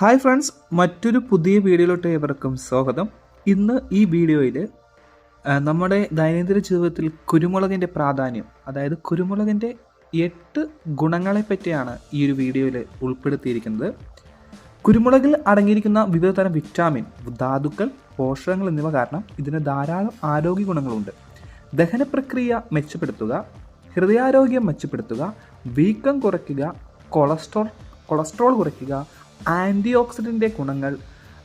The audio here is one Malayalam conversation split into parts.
ഹായ് ഫ്രണ്ട്സ് മറ്റൊരു പുതിയ വീഡിയോയിലോട്ട് ഏവർക്കും സ്വാഗതം. ഇന്ന് ഈ വീഡിയോയിൽ നമ്മുടെ ദൈനംദിന ജീവിതത്തിൽ കുരുമുളകിന്റെ പ്രാധാന്യം അതായത് കുരുമുളകിന്റെ എട്ട് ഗുണങ്ങളെ പറ്റിയാണ് ഈ ഒരു വീഡിയോയിൽ ഉൾപ്പെടുത്തിയിരിക്കുന്നത്. കുരുമുളകിൽ അടങ്ങിയിരിക്കുന്ന വിവിധ തരം വിറ്റാമിൻ ധാതുക്കൾ പോഷകങ്ങൾ എന്നിവ കാരണം ഇതിന് ധാരാളം ആരോഗ്യ ഗുണങ്ങളുണ്ട്. ദഹന പ്രക്രിയ മെച്ചപ്പെടുത്തുക ഹൃദയാരോഗ്യം മെച്ചപ്പെടുത്തുക വീക്കം കുറയ്ക്കുക കൊളസ്ട്രോൾ കൊളസ്ട്രോൾ കുറയ്ക്കുക ആന്റി ഓക്സിഡന്റെ ഗുണങ്ങൾ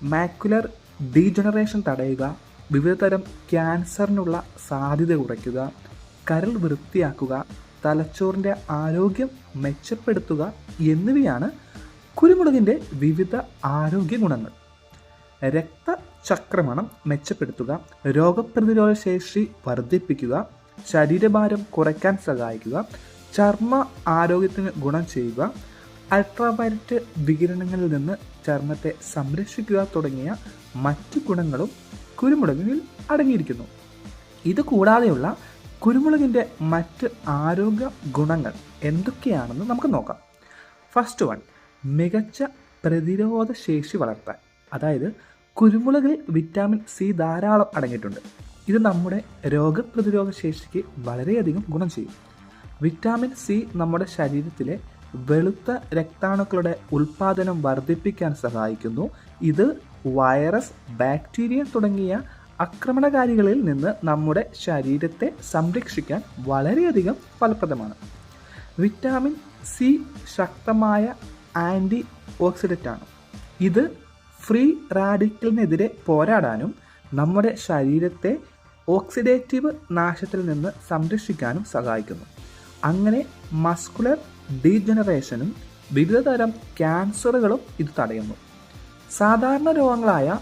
മാക്കുലർ ഡീജനറേഷൻ തടയുക വിവിധതരം ക്യാൻസറിനുള്ള സാധ്യത കുറയ്ക്കുക കരൾ വൃത്തിയാക്കുക തലച്ചോറിന്റെ ആരോഗ്യം മെച്ചപ്പെടുത്തുക എന്നിവയാണ് കുരുമുളകിന്റെ വിവിധ ആരോഗ്യ ഗുണങ്ങൾ. രക്തചക്രമണം മെച്ചപ്പെടുത്തുക രോഗപ്രതിരോധ ശേഷി വർദ്ധിപ്പിക്കുക ശരീരഭാരം കുറയ്ക്കാൻ സഹായിക്കുക ചർമ്മ ആരോഗ്യത്തിന് ഗുണം ചെയ്യുക അൾട്രാവയലറ്റ് വികിരണങ്ങളിൽ നിന്ന് ചർമ്മത്തെ സംരക്ഷിക്കുക തുടങ്ങിയ മറ്റു ഗുണങ്ങളും കുരുമുളകിൽ അടങ്ങിയിരിക്കുന്നു. ഇത് കൂടാതെയുള്ള കുരുമുളകിന്റെ മറ്റ് ആരോഗ്യ ഗുണങ്ങൾ എന്തൊക്കെയാണെന്ന് നമുക്ക് നോക്കാം. ഫസ്റ്റ് വൺ മികച്ച പ്രതിരോധ ശേഷി വളർത്താൻ അതായത് കുരുമുളകിൽ വിറ്റാമിൻ സി ധാരാളം അടങ്ങിയിട്ടുണ്ട്. ഇത് നമ്മുടെ രോഗപ്രതിരോധ ശേഷിക്ക് വളരെയധികം ഗുണം ചെയ്യും. വിറ്റാമിൻ സി നമ്മുടെ ശരീരത്തിലെ വെളുത്ത രക്താണുക്കളുടെ ഉൽപാദനം വർദ്ധിപ്പിക്കാൻ സഹായിക്കുന്നു. ഇത് വൈറസ് ബാക്ടീരിയ തുടങ്ങിയ ആക്രമണകാരികളിൽ നിന്ന് നമ്മുടെ ശരീരത്തെ സംരക്ഷിക്കാൻ വളരെയധികം ഫലപ്രദമാണ്. വിറ്റാമിൻ സി ശക്തമായ ആന്റി ഓക്സിഡന്റാണ് ഇത് ഫ്രീ റാഡിക്കലിനെതിരെ പോരാടാനും നമ്മുടെ ശരീരത്തെ ഓക്സിഡേറ്റീവ് നാശത്തിൽ നിന്ന് സംരക്ഷിക്കാനും സഹായിക്കുന്നു. അങ്ങനെ മസ്കുലർ ഡീജനറേഷനും വിവിധതരം ക്യാൻസറുകളും ഇത് തടയുന്നു. സാധാരണ രോഗങ്ങളായ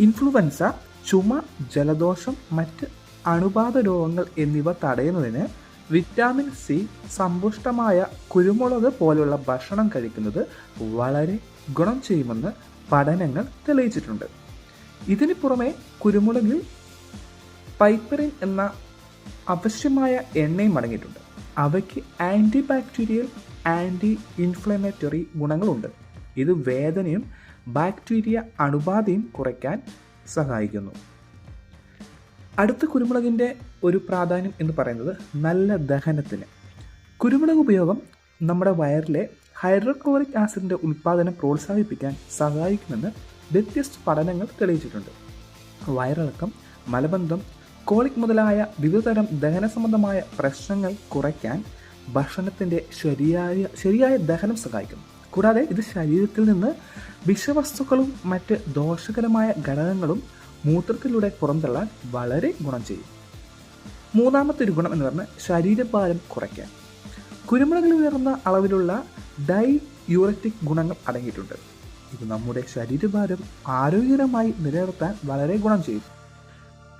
ഇൻഫ്ലുവൻസ ചുമ ജലദോഷം മറ്റ് അണുബാധ രോഗങ്ങൾ എന്നിവ തടയുന്നതിന് വിറ്റാമിൻ സി സമ്പുഷ്ടമായ കുരുമുളക് പോലുള്ള ഭക്ഷണം കഴിക്കുന്നത് വളരെ ഗുണം ചെയ്യുമെന്ന് പഠനങ്ങൾ തെളിയിച്ചിട്ടുണ്ട്. ഇതിനു പുറമെ കുരുമുളകിൽ പൈപ്പറിൻ എന്ന അവശ്യമായ എണ്ണയും അടങ്ങിയിട്ടുണ്ട്. അവയ്ക്ക് ആന്റി ബാക്ടീരിയൽ ആന്റി ഇൻഫ്ലമേറ്ററി ഗുണങ്ങളുണ്ട്. ഇത് വേദനയും ബാക്ടീരിയ അണുബാധയും കുറയ്ക്കാൻ സഹായിക്കുന്നു. അടുത്ത കുരുമുളകിന്റെ ഒരു പ്രാധാന്യം എന്ന് പറയുന്നത് നല്ല ദഹനത്തിന്. കുരുമുളക് ഉപയോഗം നമ്മുടെ വയറിലെ ഹൈഡ്രോക്ലോറിക് ആസിഡിന്റെ ഉൽപ്പാദനം പ്രോത്സാഹിപ്പിക്കാൻ സഹായിക്കുമെന്ന് വ്യത്യസ്ത പഠനങ്ങൾ തെളിയിച്ചിട്ടുണ്ട്. വയറിളക്കം മലബന്ധം കോളിക് മുതലായ വിവിധതരം ദഹന സംബന്ധമായ പ്രശ്നങ്ങൾ കുറയ്ക്കാൻ ഭക്ഷണത്തിന്റെ ശരിയായ ശരിയായ ദഹനം സഹായിക്കും കൂടാതെ ഇത് ശരീരത്തിൽ നിന്ന് വിഷവസ്തുക്കളും മറ്റ് ദോഷകരമായ ഘടകങ്ങളും മൂത്രത്തിലൂടെ പുറന്തള്ളാൻ വളരെ ഗുണം ചെയ്യും. മൂന്നാമത്തെ ഒരു ഗുണം എന്ന് പറഞ്ഞാൽ ശരീരഭാരം കുറയ്ക്കാൻ. കുരുമുളകിൽ ഉയർന്ന അളവിലുള്ള ഡൈ യൂററ്റിക് ഗുണങ്ങൾ അടങ്ങിയിട്ടുണ്ട്. ഇത് നമ്മുടെ ശരീരഭാരം ആരോഗ്യകരമായി നിലനിർത്താൻ വളരെ ഗുണം ചെയ്യും.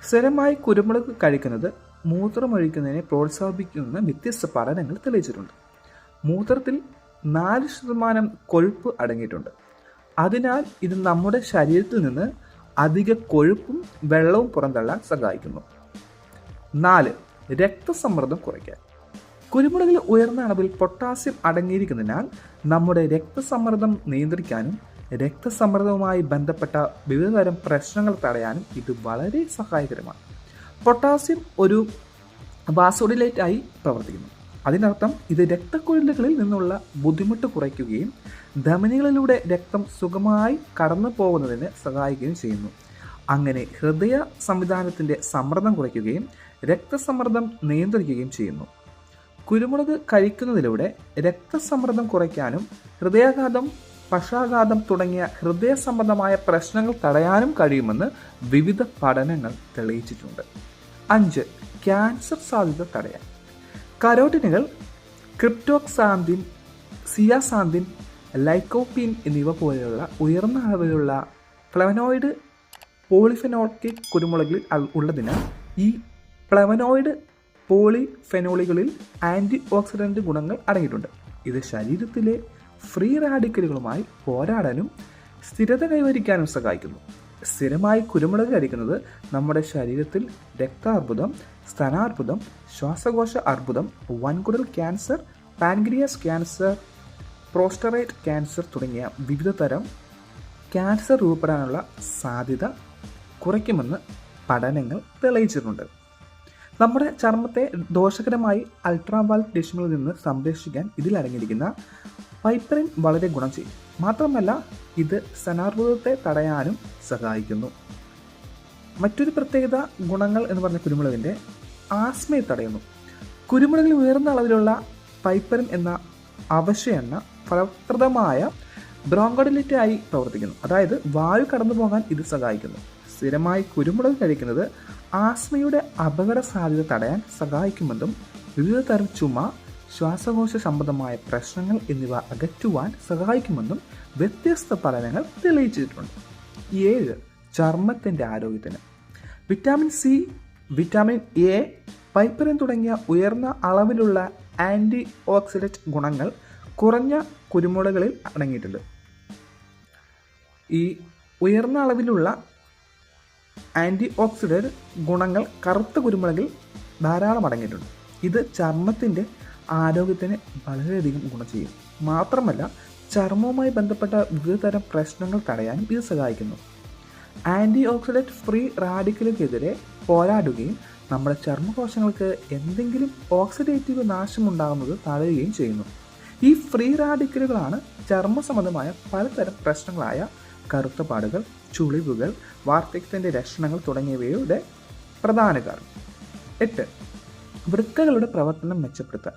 സ്ഥിരമായി കുരുമുളക് കഴിക്കുന്നത് മൂത്രമൊഴിക്കുന്നതിനെ പ്രോത്സാഹിപ്പിക്കുന്ന വ്യത്യസ്ത പഠനങ്ങൾ തെളിയിച്ചിട്ടുണ്ട്. മൂത്രത്തിൽ നാല് ശതമാനം കൊഴുപ്പ് അടങ്ങിയിട്ടുണ്ട്. അതിനാൽ ഇത് നമ്മുടെ ശരീരത്തിൽ നിന്ന് അധിക കൊഴുപ്പും വെള്ളവും പുറന്തള്ളാൻ സഹായിക്കുന്നു. നാല് രക്തസമ്മർദ്ദം കുറയ്ക്കാൻ. കുരുമുളകിൽ ഉയർന്ന അളവിൽ പൊട്ടാസ്യം അടങ്ങിയിരിക്കുന്നതിനാൽ നമ്മുടെ രക്തസമ്മർദ്ദം നിയന്ത്രിക്കാനും രക്തസമ്മർദ്ദവുമായി ബന്ധപ്പെട്ട വിവിധതരം പ്രശ്നങ്ങൾ തടയാനും ഇത് വളരെ സഹായകരമാണ്. പൊട്ടാസ്യം ഒരു വാസോഡിലേറ്റ് ആയി പ്രവർത്തിക്കുന്നു. അതിനർത്ഥം ഇത് രക്തക്കുഴലുകളിൽ നിന്നുള്ള ബുദ്ധിമുട്ട് കുറയ്ക്കുകയും ധമനികളിലൂടെ രക്തം സുഖമായി കടന്നു പോകുന്നതിന് സഹായിക്കുകയും ചെയ്യുന്നു. അങ്ങനെ ഹൃദയ സംവിധാനത്തിന്റെ സമ്മർദ്ദം കുറയ്ക്കുകയും രക്തസമ്മർദ്ദം നിയന്ത്രിക്കുകയും ചെയ്യുന്നു. കുരുമുളക് കഴിക്കുന്നതിലൂടെ രക്തസമ്മർദ്ദം കുറയ്ക്കാനും ഹൃദയാഘാതം പക്ഷാഘാതം തുടങ്ങിയ ഹൃദയ സംബന്ധമായ പ്രശ്നങ്ങൾ തടയാനും കഴിയുമെന്ന് വിവിധ പഠനങ്ങൾ തെളിയിച്ചിട്ടുണ്ട്. അഞ്ച് ക്യാൻസർ സാധ്യത തടയാൻ. കരോട്ടിനുകൾ ക്രിപ്റ്റോക്സാന്തിൻ സിയാസാന്തിൻ ലൈക്കോപ്പീൻ എന്നിവ പോലെയുള്ള ഉയർന്ന അളവിലുള്ള ഫ്ലവനോയിഡ് പോളിഫെനോളിക് കുരുമുളകിൽ ഉള്ളതിനാൽ ഈ പ്ലവനോയിഡ് പോളിഫെനോളുകളിൽ ആന്റി ഓക്സിഡന്റ് ഗുണങ്ങൾ അടങ്ങിയിട്ടുണ്ട്. ഇത് ശരീരത്തിലെ ഫ്രീ റാഡിക്കലുകളുമായി പോരാടാനും സ്ഥിരത കൈവരിക്കാനും സഹായിക്കുന്നു. സ്ഥിരമായി കുരുമുളക് കഴിക്കുന്നത് നമ്മുടെ ശരീരത്തിൽ രക്താർബുദം സ്തനാർബുദം ശ്വാസകോശ അർബുദം വൻകുടൽ cancer pancreas cancer prostate cancer തുടങ്ങിയ വിവിധ തരം ക്യാൻസർ രൂപപ്പെടാനുള്ള സാധ്യത കുറയ്ക്കുമെന്ന് പഠനങ്ങൾ തെളിയിച്ചിട്ടുണ്ട്. നമ്മുടെ ചർമ്മത്തെ ദോഷകരമായി അൾട്രാവയലറ്റ് രശ്മികളിൽ നിന്ന് സംരക്ഷിക്കാൻ ഇതിൽ അടങ്ങിയിരിക്കുന്ന പൈപ്പറിൻ വളരെ ഗുണം ചെയ്യും. മാത്രമല്ല ഇത് സ്തനാർബുദത്തെ തടയാനും സഹായിക്കുന്നു. മറ്റൊരു പ്രത്യേകത ഗുണങ്ങൾ എന്ന് പറഞ്ഞ കുരുമുളകിന്റെ ആസ്മയെ തടയുന്നു. കുരുമുളകിൽ ഉയർന്ന അളവിലുള്ള പൈപ്പറിൻ എന്ന അവശ്യ എണ്ണ ഫലപ്രദമായ ബ്രോങ്കോഡിലിറ്റി ആയി പ്രവർത്തിക്കുന്നു. അതായത് വായു കടന്നു പോകാൻ ഇത് സഹായിക്കുന്നു. സ്ഥിരമായി കുരുമുളക് കഴിക്കുന്നത് ആസ്മയുടെ അപകട സാധ്യത തടയാൻ സഹായിക്കുമെന്നും വിവിധ തരം ചുമ ശ്വാസകോശ സംബന്ധമായ പ്രശ്നങ്ങൾ എന്നിവ അകറ്റുവാൻ സഹായിക്കുമെന്നും വ്യത്യസ്ത പഠനങ്ങൾ തെളിയിച്ചിട്ടുണ്ട്. ഏഴ് ചർമ്മത്തിന്റെ ആരോഗ്യത്തിന്. Vitamin C vitamin A piperine തുടങ്ങിയ ഉയർന്ന അളവിലുള്ള ആന്റി ഓക്സിഡന്റ് ഗുണങ്ങൾ കുറഞ്ഞ കുരുമുളകളിൽ അടങ്ങിയിട്ടുണ്ട്. ഈ ഉയർന്ന അളവിലുള്ള ആന്റി ഓക്സിഡന്റ് ഗുണങ്ങൾ കറുത്ത കുരുമുളകിൽ ധാരാളം അടങ്ങിയിട്ടുണ്ട്. ഇത് ചർമ്മത്തിന്റെ ആരോഗ്യത്തിന് വളരെയധികം ഗുണം ചെയ്യും. മാത്രമല്ല ചർമ്മവുമായി ബന്ധപ്പെട്ട വിവിധതരം പ്രശ്നങ്ങൾ തടയാനും ഇത് സഹായിക്കുന്നു. ആന്റി ഓക്സിഡന്റ് ഫ്രീ റാഡിക്കലുകൾക്കെതിരെ പോരാടുകയും നമ്മുടെ ചർമ്മകോശങ്ങൾക്ക് എന്തെങ്കിലും ഓക്സിഡേറ്റീവ് നാശമുണ്ടാകുന്നത് തടയുകയും ചെയ്യുന്നു. ഈ ഫ്രീ റാഡിക്കലുകളാണ് ചർമ്മ സംബന്ധമായ പലതരം പ്രശ്നങ്ങളായ കറുത്ത പാടുകൾ ചുളിവുകൾ വാർദ്ധക്യത്തിന്റെ ലക്ഷണങ്ങൾ തുടങ്ങിയവയുടെ പ്രധാന കാരണം. എട്ട്. വൃക്കകളുടെ പ്രവർത്തനം മെച്ചപ്പെടുത്താൻ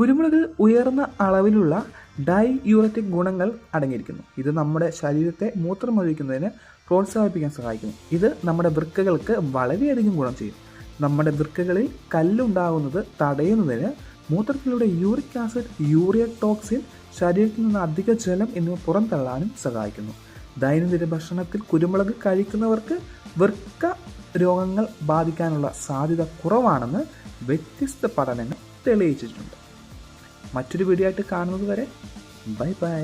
കുരുമുളകിൽ ഉയർന്ന അളവിലുള്ള ഡൈ യൂററ്റിക് ഗുണങ്ങൾ അടങ്ങിയിരിക്കുന്നു. ഇത് നമ്മുടെ ശരീരത്തെ മൂത്രം ഒഴിക്കുന്നതിന് പ്രോത്സാഹിപ്പിക്കാൻ സഹായിക്കുന്നു. ഇത് നമ്മുടെ വൃക്കകൾക്ക് വളരെയധികം ഗുണം ചെയ്യും. നമ്മുടെ വൃക്കകളിൽ കല്ലുണ്ടാകുന്നത് തടയുന്നതിന് മൂത്രത്തിലൂടെ യൂറിക് ആസിഡ് യൂറിയ ടോക്സിൻ ശരീരത്തിൽ നിന്ന് അധിക ജലം എന്നിവ പുറന്തള്ളാനും സഹായിക്കുന്നു. ദൈനംദിന ഭക്ഷണത്തിൽ കുരുമുളക് കഴിക്കുന്നവർക്ക് വൃക്ക രോഗങ്ങൾ ബാധിക്കാനുള്ള സാധ്യത കുറവാണെന്ന് വ്യത്യസ്ത പഠനങ്ങൾ തെളിയിച്ചിട്ടുണ്ട്. മറ്റൊരു വീഡിയോ ആയിട്ട് കാണുന്നത് വരെ ബൈ ബൈ